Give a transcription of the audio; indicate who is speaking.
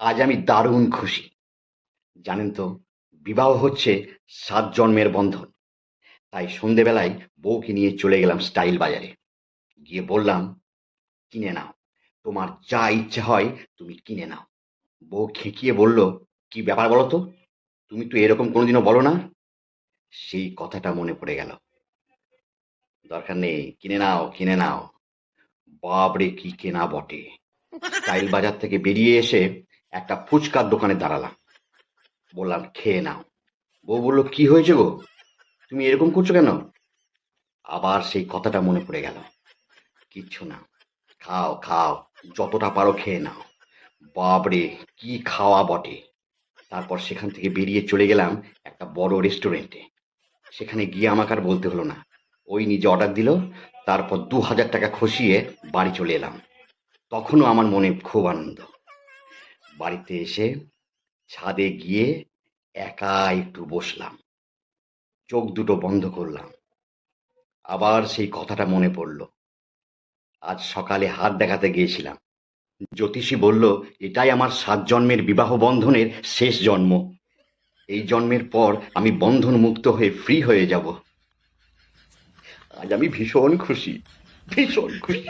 Speaker 1: আজ আমি দারুণ খুশি। জানেন তো, বিবাহ হচ্ছে সাত জন্মের বন্ধন। তাই সন্ধেবেলায় বউকে নিয়ে চলে গেলাম স্টাইল বাজারে। গিয়ে বললাম, কিনে নাও। তোমার যা ইচ্ছা হয় তুমি কিনে নাও। বউ খেঁকিয়ে বলল, কি ব্যাপার বলো তো? তুমি তো এরকম কোনোদিনও বলো না? সেই কথাটা মনে পড়ে গেল। দরকার নেই, কিনে নাও কিনে নাও। বাপরে, কি কেনা বটে? স্টাইল বাজার থেকে বেরিয়ে এসে একটা ফুচকার দোকানে দাঁড়ালাম। বললাম, খেয়ে নাও। বউ বলল, কি হয়েছে গো? তুমি এরকম করছ কেন? আবার সেই কথাটা মনে পড়ে গেল। কিচ্ছু না। খাও খাও। যতটা পারো খেয়ে নাও। বাপরে, কি খাওয়া বটে? তারপর সেখান থেকে বেরিয়ে চলে গেলাম একটা বড় রেস্টুরেন্টে। সেখানে গিয়ে আমাকে আর বলতে হলো না। ওই নিজে অর্ডার দিল, তারপর দু হাজার টাকা খসিয়ে বাড়ি চলে এলাম। তখনও আমার মনে খুব আনন্দ। বাড়িতে এসে ছাদে গিয়ে একা একটু বসলাম। চোখ দুটো বন্ধ করলাম। আবার সেই কথাটা মনে পড়ল। আজ সকালে হাত দেখাতে গিয়েছিলাম। জ্যোতিষী বলল, এটাই আমার সাত জন্মের বিবাহ বন্ধনের শেষ জন্ম। এই জন্মের পর আমি বন্ধন মুক্ত হয়ে ফ্রি হয়ে যাব। আজ আমি ভীষণ খুশি ভীষণ খুশি।